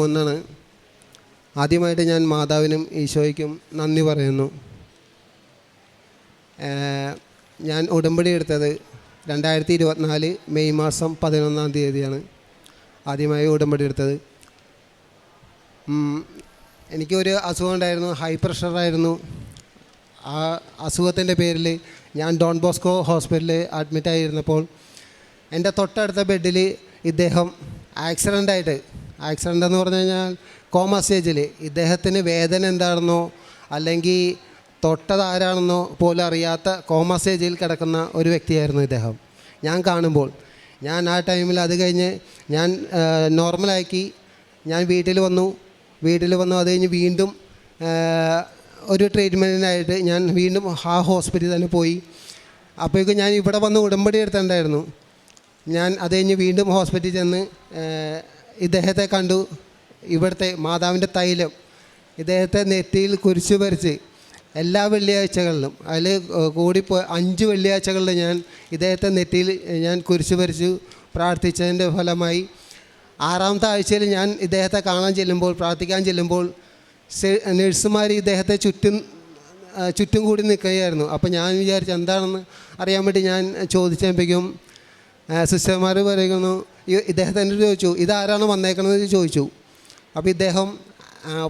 മൂന്നാണ് ആദ്യമായിട്ട് ഞാൻ മാതാവിനും ഈശോയ്ക്കും നന്ദി പറയുന്നു. ഞാൻ ഉടമ്പടി എടുത്തത് രണ്ടായിരത്തി ഇരുപത്തിനാല് മെയ് മാസം പതിനൊന്നാം തീയതിയാണ് ആദ്യമായി ഉടമ്പടി എടുത്തത്. എനിക്കൊരു അസുഖം ഉണ്ടായിരുന്നു ഹൈ പ്രഷറായിരുന്നു ആ അസുഖത്തിന്റെ പേരിൽ ഞാൻ ഡോൺ ബോസ്കോ ഹോസ്പിറ്റലിൽ അഡ്മിറ്റായിരുന്നപ്പോൾ എന്റെ തൊട്ടടുത്ത ബെഡിൽ ഇദ്ദേഹം ആക്സിഡന്റായിട്ട് ആക്സിഡന്റ് എന്ന് പറഞ്ഞു കഴിഞ്ഞാൽ കോമ സ്റ്റേജിൽ ഇദ്ദേഹത്തിന് വേദന എന്താണെന്നോ അല്ലെങ്കിൽ തൊട്ടത് ആരാണെന്നോ പോലും അറിയാത്ത കോമ സ്റ്റേജിൽ കിടക്കുന്ന ഒരു വ്യക്തിയായിരുന്നു ഇദ്ദേഹം. ഞാൻ കാണുമ്പോൾ ഞാൻ ആ ടൈമിൽ അത് കഴിഞ്ഞ് ഞാൻ നോർമലാക്കി ഞാൻ വീട്ടിൽ വന്നു. വീട്ടിൽ വന്നു അത് കഴിഞ്ഞ് വീണ്ടും ഒരു ട്രീറ്റ്മെന്റിനായിട്ട് ഞാൻ വീണ്ടും ആ ഹോസ്പിറ്റലിൽ തന്നെ പോയി. അപ്പോഴേക്കും ഞാൻ ഇവിടെ വന്ന് ഉടമ്പടി എടുത്തിട്ടുണ്ടായിരുന്നു. ഞാൻ അത് കഴിഞ്ഞ് വീണ്ടും ഹോസ്പിറ്റലിൽ ചെന്ന് ഇദ്ദേഹത്തെ കണ്ടു. ഇവിടുത്തെ മാതാവിന്റെ തൈലം. ഇദ്ദേഹത്തെ നെറ്റിയിൽ കുരിശു വരച്ച് എല്ലാ വെള്ളിയാഴ്ചകളിലും അതിൽ കൂടിപ്പോ അഞ്ച് വെള്ളിയാഴ്ചകളിൽ ഞാൻ ഇദ്ദേഹത്തെ നെറ്റിയിൽ ഞാൻ കുരിശു വരച്ചു പ്രാർത്ഥിച്ചതിന്റെ ഫലമായി. ആറാമത്തെ ആഴ്ചയിൽ ഞാൻ ഇദ്ദേഹത്തെ കാണാൻ ചെല്ലുമ്പോൾ പ്രാർത്ഥിക്കാൻ ചെല്ലുമ്പോൾ നഴ്സുമാർ ഇദ്ദേഹത്തെ ചുറ്റും ചുറ്റും കൂടി നിൽക്കുകയായിരുന്നു. അപ്പോൾ ഞാൻ വിചാരിച്ചു എന്താണെന്ന് അറിയാൻ വേണ്ടി ഞാൻ ചോദിച്ചപ്പോഴേക്കും സിസ്റ്റർമാർ പറയുന്നു "ഈ- ഇദ്ദേഹത്തെ എന്നോട് ചോദിച്ചു ഇതാരാണ് വന്നേക്കണമെന്ന് ചോദിച്ചു. അപ്പോൾ ഇദ്ദേഹം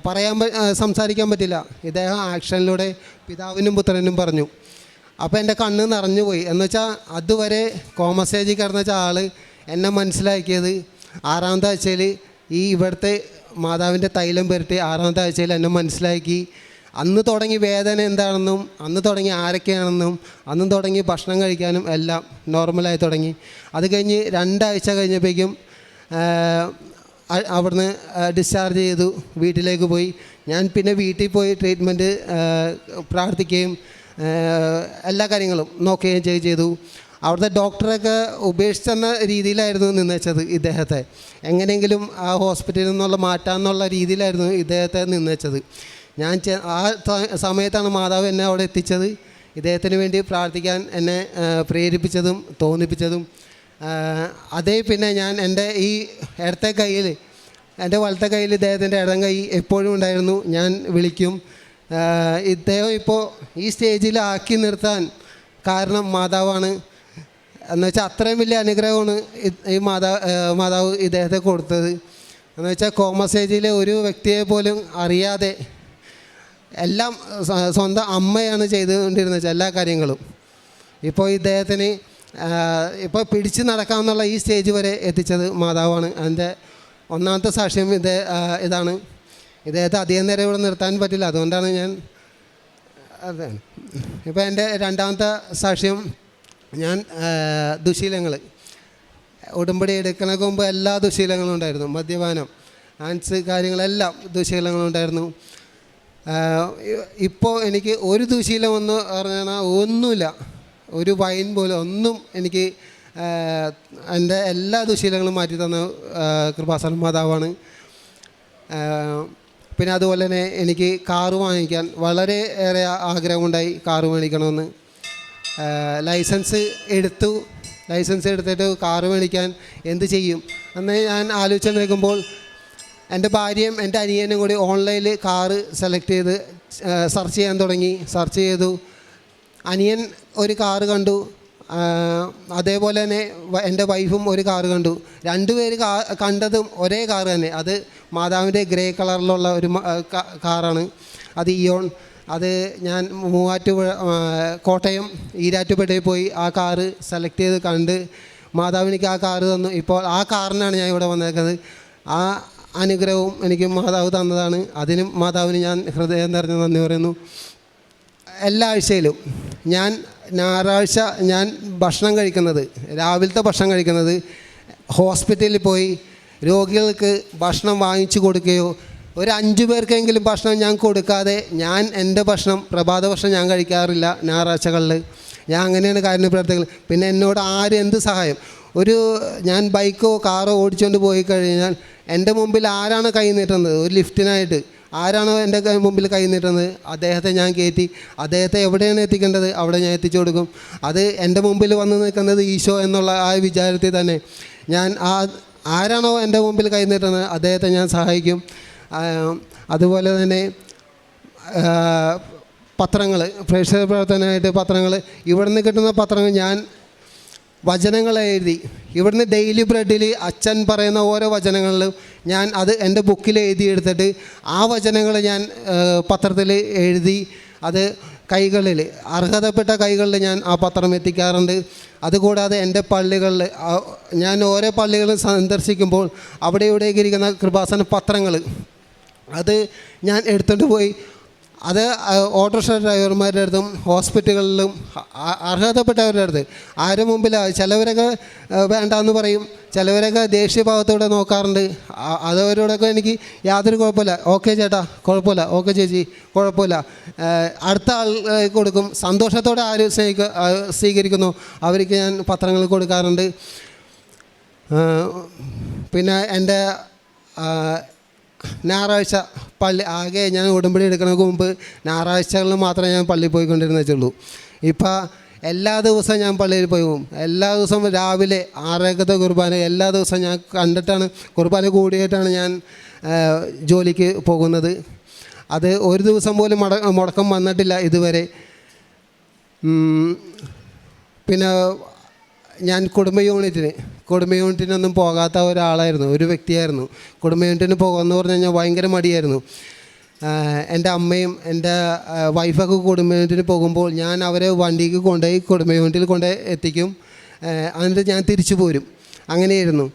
പറയാൻ സംസാരിക്കാൻ പറ്റില്ല. ഇദ്ദേഹം ആക്ഷനിലൂടെ പിതാവിനും പുത്രനും പറഞ്ഞു. അപ്പോൾ എന്റെ കണ്ണ് നിറഞ്ഞു പോയി. എന്ന് വെച്ചാൽ അതുവരെ കോമസേജിൽ കിടന്ന വെച്ചാൽ ആൾ എന്നെ മനസ്സിലാക്കിയത് ആറാമത്തെ ആഴ്ചയിൽ ഈ ഇവിടുത്തെ മാതാവിന്റെ തൈലം പുരട്ടി ആറാമത്തെ ആഴ്ചയിൽ എന്നെ മനസ്സിലാക്കി. അന്ന് തുടങ്ങി വേദന എന്താണെന്നും അന്ന് തുടങ്ങി ആരൊക്കെയാണെന്നും അന്ന് തുടങ്ങി ഭക്ഷണം കഴിക്കാനും എല്ലാം നോർമലായി തുടങ്ങി. അത് കഴിഞ്ഞ് രണ്ടാഴ്ച കഴിഞ്ഞപ്പോഴേക്കും അവിടുന്ന് ഡിസ്ചാർജ് ചെയ്തു വീട്ടിലേക്ക് പോയി. ഞാൻ പിന്നെ വീട്ടിൽ പോയി ട്രീറ്റ്മെന്റ് പ്രാർത്ഥിക്കുകയും എല്ലാ കാര്യങ്ങളും നോക്കുകയും ചെയ്ത് ചെയ്തു. അവിടുത്തെ ഡോക്ടറൊക്കെ ഉപേക്ഷിച്ചെന്ന രീതിയിലായിരുന്നു നിന്നേച്ചത് ഇദ്ദേഹത്തെ. എങ്ങനെയെങ്കിലും ആ ഹോസ്പിറ്റലിൽ നിന്നുള്ള മാറ്റാമെന്നുള്ള രീതിയിലായിരുന്നു ഇദ്ദേഹത്തെ നിന്നേച്ചത്. ഞാൻ ആ സമയത്താണ് മാതാവ് എന്നെ അവിടെ എത്തിച്ചത്. ഇദ്ദേഹത്തിന് വേണ്ടി പ്രാർത്ഥിക്കാൻ എന്നെ പ്രേരിപ്പിച്ചതും തോന്നിപ്പിച്ചതും. അതേ പിന്നെ ഞാൻ എന്റെ ഈ ഇടത്തെ കയ്യിൽ എന്റെ വലത്തെ കയ്യിൽ ഇദ്ദേഹത്തിന്റെ ഇടം കൈ എപ്പോഴും ഉണ്ടായിരുന്നു. ഞാൻ വിളിക്കും. ഇദ്ദേഹം ഇപ്പോൾ ഈ സ്റ്റേജിൽ ആക്കി നിർത്താൻ കാരണം മാതാവാണ്. എന്ന് വെച്ചാൽ അത്രയും വലിയ അനുഗ്രഹമാണ് ഈ മാതാ ആ, മാതാവ് ഇദ്ദേഹത്തെ കൊടുത്തത്. എന്ന് വെച്ചാൽ കോമ സ്റ്റേജിലെ ഒരു വ്യക്തിയെ പോലും അറിയാതെ എല്ലാം സ്വന്തം അമ്മയാണ് ചെയ്തുകൊണ്ടിരുന്നത് എല്ലാ കാര്യങ്ങളും. ഇപ്പോൾ ഇദ്ദേഹത്തിന് ഇപ്പോൾ പിടിച്ച് നടക്കാമെന്നുള്ള ഈ സ്റ്റേജ് വരെ എത്തിച്ചത് മാതാവാണ്. അതിന്റെ ഒന്നാമത്തെ സാക്ഷ്യം ഇത് ഇതാണ്. ഇദ്ദേഹത്തെ അധികം നേരം ഇവിടെ നിർത്താൻ പറ്റില്ല. അതുകൊണ്ടാണ് ഞാൻ അതെ. ഇപ്പോൾ എന്റെ രണ്ടാമത്തെ സാക്ഷ്യം ഞാൻ ദുശീലങ്ങൾ ഉടമ്പടി എടുക്കണക്ക് മുമ്പ് എല്ലാ ദുശീലങ്ങളും ഉണ്ടായിരുന്നു. മദ്യപാനം ആൻസ് കാര്യങ്ങളെല്ലാം ദുശീലങ്ങളും ഉണ്ടായിരുന്നു ഇപ്പോൾ എനിക്ക് ഒരു ദുശീലം എന്ന് പറഞ്ഞാൽ ഒന്നുമില്ല. ഒരു വൈൻ പോലെ ഒന്നും എനിക്ക് എന്റെ എല്ലാ ദുശീലങ്ങളും മാറ്റി തന്ന കൃപാസന മാതാവാണ്. പിന്നെ അതുപോലെ തന്നെ എനിക്ക് കാറ് വാങ്ങിക്കാൻ വളരെ ഏറെ ആഗ്രഹമുണ്ടായി കാറ് മേടിക്കണമെന്ന്. ലൈസൻസ് എടുത്തു. ലൈസൻസ് എടുത്തിട്ട് കാറ് മേടിക്കാൻ എന്ത് ചെയ്യും? എന്ന് ഞാൻ ആലോചിച്ച് നിൽക്കുമ്പോൾ എന്റെ ഭാര്യയും എന്റെ അനിയനും കൂടി ഓൺലൈനിൽ കാറ് സെലക്ട് ചെയ്ത് സെർച്ച് ചെയ്യാൻ തുടങ്ങി. സെർച്ച് ചെയ്തു. അനിയൻ ഒരു കാറ് കണ്ടു. അതേപോലെ തന്നെ എന്റെ വൈഫും ഒരു കാറ് കണ്ടു. രണ്ടുപേര് കാ കണ്ടതും ഒരേ കാറ് തന്നെ. അത് മാതാവിന്റെ ഗ്രേ കളറിലുള്ള ഒരു കാറാണ് അത് ഇയോൺ അത് ഞാൻ മൂവാറ്റുപുഴ കോട്ടയം ഈരാറ്റുപേട്ടയിൽ പോയി ആ കാറ് സെലക്ട് ചെയ്ത് കണ്ട് മാതാവിനിക്ക് ആ കാറ് തന്നു. ഇപ്പോൾ ആ കാറിനാണ് ഞാൻ ഇവിടെ വന്നേക്കുന്നത്. ആ അനുഗ്രഹവും എനിക്ക് മാതാവ് തന്നതാണ്. അതിനും മാതാവിന് ഞാൻ ഹൃദയം നിറഞ്ഞ നന്ദി പറയുന്നു. എല്ലാ ആഴ്ചയിലും ഞാൻ ഞായറാഴ്ച ഞാൻ ഭക്ഷണം കഴിക്കുന്നത് രാവിലത്തെ ഭക്ഷണം കഴിക്കുന്നത് ഹോസ്പിറ്റലിൽ പോയി രോഗികൾക്ക് ഭക്ഷണം വാങ്ങിച്ചു കൊടുക്കുകയോ ഒരു അഞ്ച് പേർക്കെങ്കിലും ഭക്ഷണം ഞാൻ കൊടുക്കാതെ ഞാൻ എന്റെ ഭക്ഷണം പ്രഭാത ഭക്ഷണം ഞാൻ കഴിക്കാറില്ല ഞായറാഴ്ചകളിൽ. ഞാൻ അങ്ങനെയാണ് കാര്യം പ്രവർത്തിക്കുന്നത് പിന്നെ എന്നോട് ആരും എന്ത് സഹായം? ഒരു ഞാൻ ബൈക്കോ കാറോ ഓടിച്ചുകൊണ്ട് പോയി കഴിഞ്ഞാൽ എന്റെ മുമ്പിൽ ആരാണ് കൈ നീട്ടുന്നത്? ഒരു ലിഫ്റ്റിനായിട്ട്. ആരാണോ എന്റെ മുമ്പിൽ കൈ നീട്ടുന്നത്? അദ്ദേഹത്തെ ഞാൻ കയറ്റി. അദ്ദേഹത്തെ എവിടെയാണ് എത്തിക്കേണ്ടത്? അവിടെ ഞാൻ എത്തിച്ചു കൊടുക്കും. അത് എന്റെ മുമ്പിൽ വന്ന് നിൽക്കുന്നത് ഈശോ എന്നുള്ള ആ വിചാരത്തിൽ തന്നെ. ഞാൻ ആ ആരാണോ എന്റെ മുമ്പിൽ കൈ നീട്ടുന്നത്? അദ്ദേഹത്തെ ഞാൻ സഹായിക്കും. അതുപോലെ തന്നെ പത്രങ്ങൾ പ്രേക്ഷക പ്രവർത്തനമായിട്ട് പത്രങ്ങൾ. ഇവിടുന്ന് കിട്ടുന്ന പത്രങ്ങൾ ഞാൻ വചനങ്ങൾ എഴുതി. ഇവിടുന്ന് ഡെയിലി ബ്രെഡിൽ അച്ഛൻ പറയുന്ന ഓരോ വചനങ്ങളിലും ഞാൻ അത് എന്റെ ബുക്കിൽ എഴുതിയെടുത്തിട്ട് ആ വചനങ്ങൾ ഞാൻ പത്രത്തിൽ എഴുതി അത് കൈകളിൽ അർഹതപ്പെട്ട കൈകളിൽ ഞാൻ ആ പത്രം എത്തിക്കാറുണ്ട്. അതുകൂടാതെ എന്റെ പള്ളികളിൽ ഞാൻ ഓരോ പള്ളികളും സന്ദർശിക്കുമ്പോൾ അവിടെ ഇവിടെയൊക്കെ ഇരിക്കുന്ന കൃപാസന പത്രങ്ങൾ അത് ഞാൻ എടുത്തുകൊണ്ട് പോയി അത് ഓട്ടോറിക്ഷ ഡ്രൈവർമാരുടെ അടുത്തും ഹോസ്പിറ്റലുകളിലും അർഹതപ്പെട്ടവരുടെ അടുത്ത്. ആരും മുമ്പിലാണ് ചിലവരൊക്കെ വേണ്ടാന്ന് പറയും. ചിലവരൊക്കെ ദേഷ്യഭാവത്തോടെ നോക്കാറുണ്ട്. അതവരോടൊക്കെ എനിക്ക് യാതൊരു കുഴപ്പമില്ല. ഓക്കെ ചേട്ടാ കുഴപ്പമില്ല. ഓക്കെ ചേച്ചി കുഴപ്പമില്ല. അടുത്ത ആൾ കൊടുക്കും. സന്തോഷത്തോടെ ആര് സ്നേഹിക്ക സ്വീകരിക്കുന്നു? അവർക്ക് ഞാൻ പത്രങ്ങൾ കൊടുക്കാറുണ്ട്. പിന്നെ എന്റെ ഞായറാഴ്ച പള്ളി ആകെ ഞാൻ ഉടമ്പടി എടുക്കുന്നതിന് മുമ്പ് ഞായറാഴ്ചകളിൽ മാത്രമേ ഞാൻ പള്ളിയിൽ പോയിക്കൊണ്ടിരുന്ന വെച്ചുള്ളൂ. ഇപ്പം എല്ലാ ദിവസവും ഞാൻ പള്ളിയിൽ പോയി പോകും. എല്ലാ ദിവസവും രാവിലെ ആറേക്കത്തെ കുർബാന എല്ലാ ദിവസവും ഞാൻ കണ്ടിട്ടാണ് കുർബാന കൂടിയിട്ടാണ് ഞാൻ ജോലിക്ക് പോകുന്നത്. അത് ഒരു ദിവസം പോലും മട മുടക്കം വന്നിട്ടില്ല ഇതുവരെ. പിന്നെ ഞാൻ കുടുംബ യൂണിറ്റിന് കുടുംബ യൂണിറ്റിനൊന്നും പോകാത്ത ഒരാളായിരുന്നു ഒരു വ്യക്തിയായിരുന്നു. കുടുംബ യൂണിറ്റിന് പോകുമെന്ന് പറഞ്ഞു കഴിഞ്ഞാൽ ഭയങ്കര മടിയായിരുന്നു. എന്റെ അമ്മയും എന്റെ വൈഫൊക്കെ കുടുംബ യൂണിറ്റിന് പോകുമ്പോൾ ഞാൻ അവരെ വണ്ടിക്ക് കൊണ്ടുപോയി കുടുംബ യൂണിറ്റിൽ കൊണ്ടുപോയി എത്തിക്കും എന്നിട്ട് ഞാൻ തിരിച്ചു പോരും. അങ്ങനെയായിരുന്നു.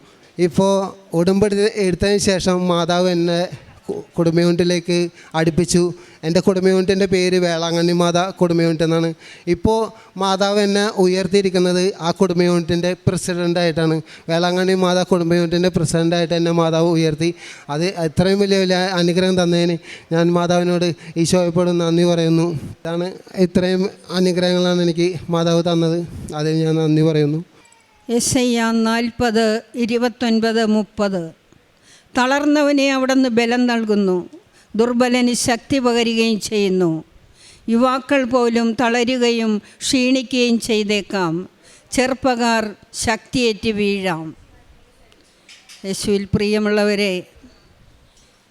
ഇപ്പോൾ ഉടമ്പടി എടുത്തതിന് ശേഷം മാതാവ് എന്നെ കു- കുടുംബ യൂണിറ്റിലേക്ക് അടുപ്പിച്ചു. എന്റെ കുടുംബ യൂണിറ്റിന്റെ പേര് വേളാങ്കണ്ണി മാതാ കുടുംബ യൂണിറ്റ് എന്നാണ്. ഇപ്പോൾ മാതാവ് എന്നെ ഉയർത്തിയിരിക്കുന്നത് ആ കുടുംബ യൂണിറ്റിന്റെ പ്രസിഡന്റായിട്ടാണ്. വേളാങ്കണ്ണി മാതാ കുടുംബ യൂണിറ്റിന്റെ പ്രസിഡന്റായിട്ട് എന്നെ മാതാവ് ഉയർത്തി. അത് ഇത്രയും വലിയ വലിയ അനുഗ്രഹം തന്നതിന് ഞാൻ മാതാവിനോട് ഈശോയപ്പോഴും നന്ദി പറയുന്നു. ഇതാണ് ഇത്രയും അനുഗ്രഹങ്ങളാണ് എനിക്ക് മാതാവ് തന്നത്. അതിന് ഞാൻ നന്ദി പറയുന്നു. എസ് ഐ നാൽപ്പത് ഇരുപത്തൊൻപത് മുപ്പത്. തളർന്നവനെ അവിടുന്ന് ബലം നൽകുന്നു. ദുർബലന് ശക്തി പകരുകയും ചെയ്യുന്നു. യുവാക്കൾ പോലും തളരുകയും ക്ഷീണിക്കുകയും ചെയ്തേക്കാം. ചെറുപ്പക്കാർ ശക്തിയേറ്റ് വീഴാം. യേശുവിൽ പ്രിയമുള്ളവരെ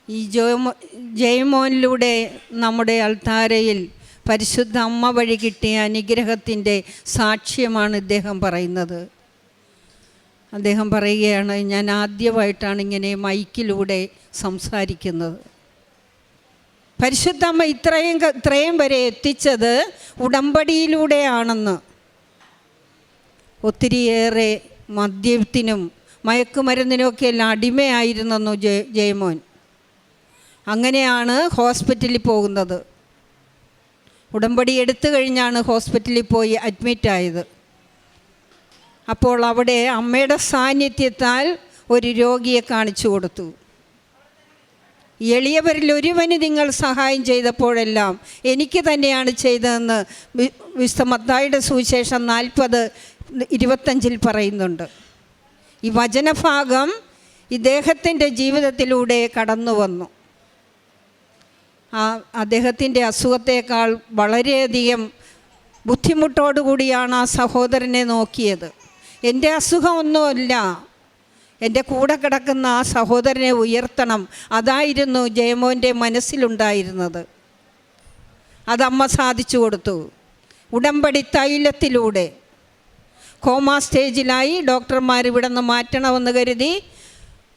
ഈ ജയമോ ജയമോനിലൂടെ നമ്മുടെ അൾത്താരയിൽ പരിശുദ്ധ അമ്മ വഴി കിട്ടിയ അനുഗ്രഹത്തിന്റെ സാക്ഷ്യമാണ് ഇദ്ദേഹം പറയുന്നത്. അദ്ദേഹം പറയുകയാണ് ഞാൻ ആദ്യമായിട്ടാണ് ഇങ്ങനെ മൈക്കിലൂടെ സംസാരിക്കുന്നത്. പരിശുദ്ധമ്മ ഇത്രയും ഇത്രയും വരെ എത്തിച്ചത് ഉടമ്പടിയിലൂടെയാണെന്ന്. ഒത്തിരിയേറെ മദ്യത്തിനും മയക്കുമരുന്നിനുമൊക്കെയെല്ലാം അടിമയായിരുന്നെന്നു ജയ ജയമോൻ. അങ്ങനെയാണ് ഹോസ്പിറ്റലിൽ പോകുന്നത്. ഉടമ്പടി എടുത്തു കഴിഞ്ഞാണ് ഹോസ്പിറ്റലിൽ പോയി അഡ്മിറ്റായത്. അപ്പോൾ അവിടെ അമ്മയുടെ സാന്നിധ്യത്താൽ ഒരു രോഗിയെ കാണിച്ചു കൊടുത്തു. എളിയവരിൽ ഒരുവന് നിങ്ങൾ സഹായം ചെയ്തപ്പോഴെല്ലാം എനിക്ക് തന്നെയാണ് ചെയ്തതെന്ന് വി- വിശുദ്ധ മത്തായിയുടെ സുവിശേഷം നാൽപ്പത് ഇരുപത്തഞ്ചിൽ പറയുന്നുണ്ട്. ഈ വചനഭാഗം ഇദ്ദേഹത്തിന്റെ ജീവിതത്തിലൂടെ കടന്നു വന്നു ആ അദ്ദേഹത്തിന്റെ അസുഖത്തേക്കാൾ വളരെയധികം ബുദ്ധിമുട്ടോടുകൂടിയാണ് ആ സഹോദരനെ നോക്കിയത്. എന്റെ അസുഖമൊന്നുമില്ല. എന്റെ കൂടെ കിടക്കുന്ന ആ സഹോദരനെ ഉയർത്തണം. അതായിരുന്നു ജയമോന്റെ മനസ്സിലുണ്ടായിരുന്നത്. അതമ്മ സാധിച്ചു കൊടുത്തു. ഉടമ്പടി തൈലത്തിലൂടെ. കോമാ സ്റ്റേജിലായി ഡോക്ടർമാർ ഇവിടെ നിന്ന് മാറ്റണമെന്ന് കരുതി.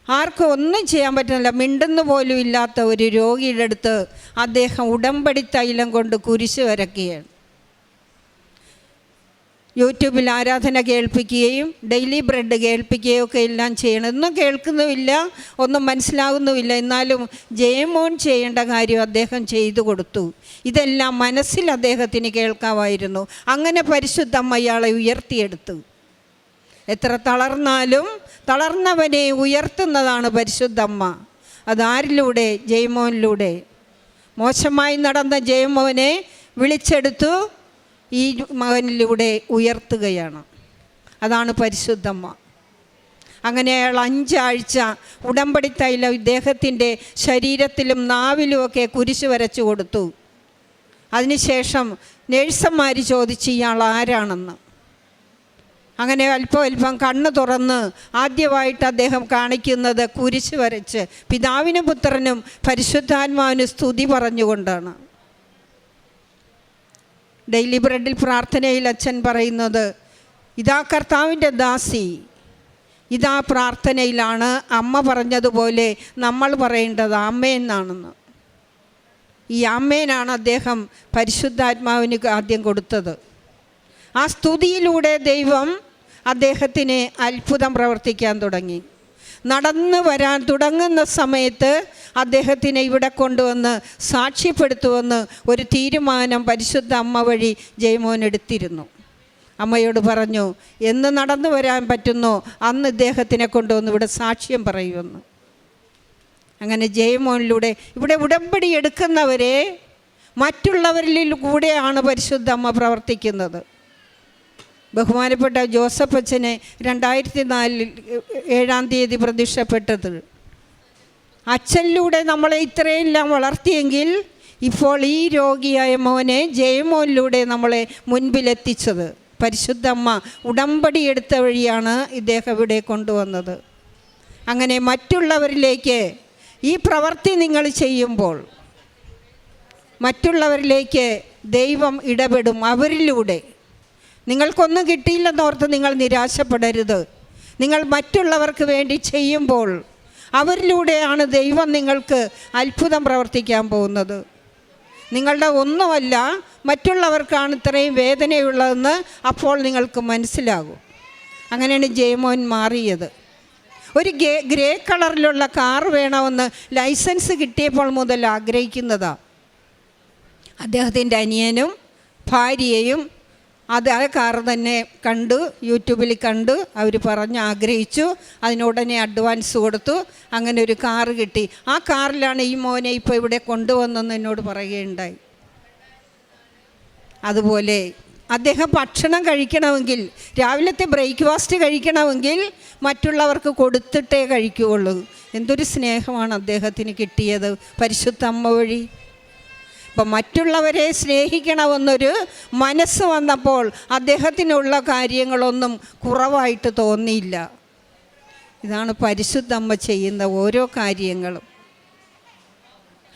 ആർക്കും ഒന്നും ചെയ്യാൻ പറ്റുന്നില്ല. മിണ്ടുന്നു പോലും ഇല്ലാത്ത ഒരു രോഗിയുടെ അടുത്ത് അദ്ദേഹം ഉടമ്പടി തൈലം കൊണ്ട് കുരിശ് വരയ്ക്കുകയാണ്. യൂട്യൂബിൽ ആരാധന കേൾപ്പിക്കുകയും ഡെയിലി ബ്രെഡ് കേൾപ്പിക്കുകയും ഒക്കെ എല്ലാം ചെയ്യണം. ഒന്നും കേൾക്കുന്നുമില്ല ഒന്നും മനസ്സിലാകുന്നുമില്ല എന്നാലും ജയമോൻ ചെയ്യേണ്ട കാര്യം അദ്ദേഹം ചെയ്തു കൊടുത്തു. ഇതെല്ലാം മനസ്സിൽ അദ്ദേഹത്തിന് കേൾക്കാമായിരുന്നു. അങ്ങനെ പരിശുദ്ധമ്മ ഇയാളെ ഉയർത്തിയെടുത്തു. എത്ര തളർന്നാലും തളർന്നവനെ ഉയർത്തുന്നതാണ് പരിശുദ്ധമ്മ. അതാരിലൂടെ? ജയമോനിലൂടെ. മോശമായി നടന്ന ജയമോനെ വിളിച്ചെടുത്തു. ഈ മകനിലൂടെ ഉയർത്തുകയാണ്. അതാണ് പരിശുദ്ധമ്മ. അങ്ങനെ അയാൾ അഞ്ചാഴ്ച ഉടമ്പടി തൈലം ഇദ്ദേഹത്തിന്റെ ശരീരത്തിലും നാവിലുമൊക്കെ കുരിശ് വരച്ചു കൊടുത്തു. അതിനുശേഷം നേഴ്സന്മാർ ചോദിച്ച് ഇയാൾ ആരാണെന്ന്. അങ്ങനെ അല്പം അല്പം കണ്ണ് തുറന്ന് ആദ്യമായിട്ട് അദ്ദേഹം കാണിക്കുന്നത് കുരിശ് വരച്ച് പിതാവിനും പുത്രനും പരിശുദ്ധാത്മാവിന് സ്തുതി പറഞ്ഞുകൊണ്ടാണ്. ഡെയിലി ബ്രെഡിൽ പ്രാർത്ഥനയിൽ അച്ഛൻ പറയുന്നത് ഇതാ കർത്താവിന്റെ ദാസി ഇതാ പ്രാർത്ഥനയിലാണ് അമ്മ പറഞ്ഞതുപോലെ നമ്മൾ പറയേണ്ടത് അമ്മയെന്നാണെന്ന് ഈ അമ്മേനാണ് അദ്ദേഹം പരിശുദ്ധാത്മാവിന് ആദ്യം കൊടുത്തത്. ആ സ്തുതിയിലൂടെ ദൈവം അദ്ദേഹത്തിന് അത്ഭുതം പ്രവർത്തിക്കാൻ തുടങ്ങി. നടന്നു വരാൻ തുടങ്ങുന്ന സമയത്ത് അദ്ദേഹത്തിനെ ഇവിടെ കൊണ്ടുവന്ന് സാക്ഷ്യപ്പെടുത്തുമെന്ന് ഒരു തീരുമാനം പരിശുദ്ധ അമ്മ വഴി ജയമോൻ എടുത്തിരുന്നു. അമ്മയോട് പറഞ്ഞു എന്ന് നടന്നു വരാൻ പറ്റുന്നോ? അന്ന് ഇദ്ദേഹത്തിനെ കൊണ്ടുവന്ന് ഇവിടെ സാക്ഷ്യം പറയുമെന്ന്. അങ്ങനെ ജയമോനിലൂടെ ഇവിടെ ഉടമ്പടി എടുക്കുന്നവരെ മറ്റുള്ളവരിൽ കൂടെയാണ് പരിശുദ്ധ അമ്മ പ്രവർത്തിക്കുന്നത്. ബഹുമാനപ്പെട്ട ജോസഫ് അച്ഛനെ രണ്ടായിരത്തി നാലിൽ ഏഴാം തീയതി പ്രതീക്ഷപ്പെട്ടത് അച്ഛനിലൂടെ നമ്മളെ ഇത്രയെല്ലാം വളർത്തിയെങ്കിൽ ഇപ്പോൾ ഈ രോഗിയായ മോനെ ജയമോനിലൂടെ നമ്മളെ മുൻപിലെത്തിച്ചത്. പരിശുദ്ധ അമ്മ ഉടമ്പടി എടുത്ത വഴിയാണ് ഇദ്ദേഹം ഇവിടെ കൊണ്ടുവന്നത്. അങ്ങനെ മറ്റുള്ളവരിലേക്ക് ഈ പ്രവൃത്തി നിങ്ങൾ ചെയ്യുമ്പോൾ മറ്റുള്ളവരിലേക്ക് ദൈവം ഇടപെടും അവരിലൂടെ. നിങ്ങൾക്കൊന്നും കിട്ടിയില്ലെന്നോർത്ത് നിങ്ങൾ നിരാശപ്പെടരുത്. നിങ്ങൾ മറ്റുള്ളവർക്ക് വേണ്ടി ചെയ്യുമ്പോൾ അവരിലൂടെയാണ് ദൈവം നിങ്ങൾക്ക് അത്ഭുതം പ്രവർത്തിക്കാൻ പോകുന്നത്. നിങ്ങളുടെ ഒന്നുമല്ല മറ്റുള്ളവർക്കാണ് ഇത്രയും വേദനയുള്ളതെന്ന് അപ്പോൾ നിങ്ങൾക്ക് മനസ്സിലാകും. അങ്ങനെയാണ് ജയമോൻ മാറിയത്. ഒരു ഗേ ഗ്രേ കളറിലുള്ള കാർ വേണമെന്ന് ലൈസൻസ് കിട്ടിയപ്പോൾ മുതൽ ആഗ്രഹിക്കുന്നതാണ് അദ്ദേഹത്തിന്റെ അനിയനും ഭാര്യയും അത് ആ കാറ് തന്നെ കണ്ടു യൂട്യൂബിൽ കണ്ടു അവർ പറഞ്ഞ് ആഗ്രഹിച്ചു അതിനുടനെ അഡ്വാൻസ് കൊടുത്തു അങ്ങനെ ഒരു കാറ് കിട്ടി. ആ കാറിലാണ് ഈ മോനെ ഇപ്പോൾ ഇവിടെ കൊണ്ടുവന്നെന്ന് എന്നോട് പറയുകയുണ്ടായി. അതുപോലെ അദ്ദേഹം ഭക്ഷണം കഴിക്കണമെങ്കിൽ രാവിലത്തെ ബ്രേക്ക്ഫാസ്റ്റ് കഴിക്കണമെങ്കിൽ മറ്റുള്ളവർക്ക് കൊടുത്തിട്ടേ കഴിക്കുകയുള്ളൂ. എന്തൊരു സ്നേഹമാണ് അദ്ദേഹത്തിന് കിട്ടിയത്. പരിശുദ്ധ അമ്മ വഴി. അപ്പം മറ്റുള്ളവരെ സ്നേഹിക്കണമെന്നൊരു മനസ്സ് വന്നപ്പോൾ അദ്ദേഹത്തിനുള്ള കാര്യങ്ങളൊന്നും കുറവായിട്ട് തോന്നിയില്ല. ഇതാണ് പരിശുദ്ധ അമ്മ ചെയ്യുന്ന ഓരോ കാര്യങ്ങളും.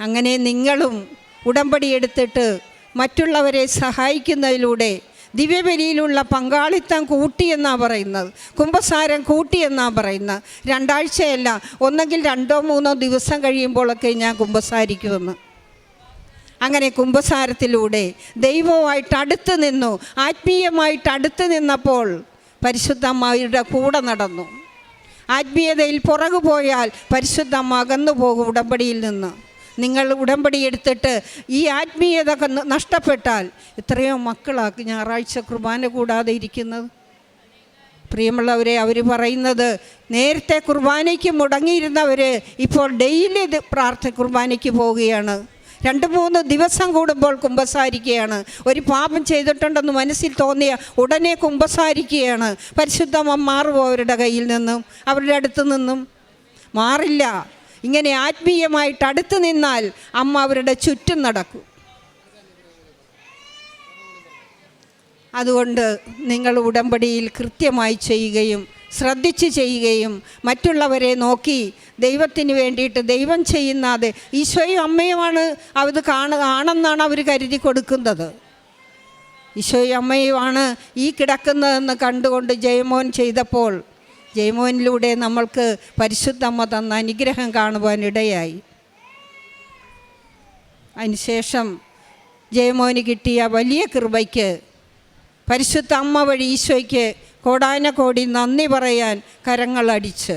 അങ്ങനെ നിങ്ങളും ഉടമ്പടി എടുത്തിട്ട് മറ്റുള്ളവരെ സഹായിക്കുന്നതിലൂടെ ദിവ്യബലിയിലുള്ള പങ്കാളിത്തം കൂട്ടിയെന്നാണ് പറയുന്നത്. കുംഭസാരം കൂട്ടിയെന്നാണ് പറയുന്നത്. രണ്ടാഴ്ചയല്ല ഒന്നെങ്കിൽ രണ്ടോ മൂന്നോ ദിവസം കഴിയുമ്പോഴൊക്കെ ഞാൻ കുംഭസാരിക്കുമെന്ന്. അങ്ങനെ കുംഭസാരത്തിലൂടെ ദൈവവുമായിട്ട് അടുത്ത് നിന്നു ആത്മീയമായിട്ട് അടുത്ത് നിന്നപ്പോൾ പരിശുദ്ധമ്മയുടെ കൂടെ നടന്നു. ആത്മീയതയിൽ പുറകു പോയാൽ പരിശുദ്ധമ്മ അകന്നു പോകും ഉടമ്പടിയിൽ നിന്ന്. നിങ്ങൾ ഉടമ്പടി എടുത്തിട്ട് ഈ ആത്മീയത നഷ്ടപ്പെട്ടാൽ എത്രയോ മക്കളാക്കി ഞായറാഴ്ച കുർബാന കൂടാതെ ഇരിക്കുന്നത്. പ്രിയമുള്ളവരെ അവർ പറയുന്നത് നേരത്തെ കുർബാനയ്ക്ക് മുടങ്ങിയിരുന്നവർ ഇപ്പോൾ ഡെയിലി പ്രാർത്ഥന കുർബാനയ്ക്ക് പോവുകയാണ്. രണ്ട് മൂന്ന് ദിവസം കൂടുമ്പോൾ കുമ്പസാരിക്കുകയാണ്. ഒരു പാപം ചെയ്തിട്ടുണ്ടെന്ന് മനസ്സിൽ തോന്നിയ ഉടനെ കുമ്പസാരിക്കുകയാണ്. പരിശുദ്ധമം മാറുമോ അവരുടെ കയ്യിൽ നിന്നും അവരുടെ അടുത്ത് നിന്നും. മാറില്ല. ഇങ്ങനെ ആത്മീയമായിട്ട് അടുത്ത് നിന്നാൽ അമ്മ അവരുടെ ചുറ്റും നടക്കും. അതുകൊണ്ട് നിങ്ങൾ ഉടമ്പടിയിൽ കൃത്യമായി ചെയ്യുകയും ശ്രദ്ധിച്ച് ചെയ്യുകയും മറ്റുള്ളവരെ നോക്കി ദൈവത്തിന് വേണ്ടിയിട്ട് ദൈവം ചെയ്യുന്ന അത് ഈശോയും അമ്മയുമാണ് അത് കാണ ആണെന്നാണ് അവർ കരുതി കൊടുക്കുന്നത്. ഈശോയും അമ്മയുമാണ് ഈ കിടക്കുന്നതെന്ന് കണ്ടുകൊണ്ട് ജയമോൻ ചെയ്തപ്പോൾ ജയമോനിലൂടെ നമ്മൾക്ക് പരിശുദ്ധമ്മ തന്ന അനുഗ്രഹം കാണുവാൻ ഇടയായി അതിനുശേഷം ജയമോന് കിട്ടിയ വലിയ കൃപയ്ക്ക് പരിശുദ്ധ അമ്മ വഴി ഈശോയ്ക്ക് കോടാന കോടി നന്ദി പറയാൻ കരങ്ങളടിച്ച്.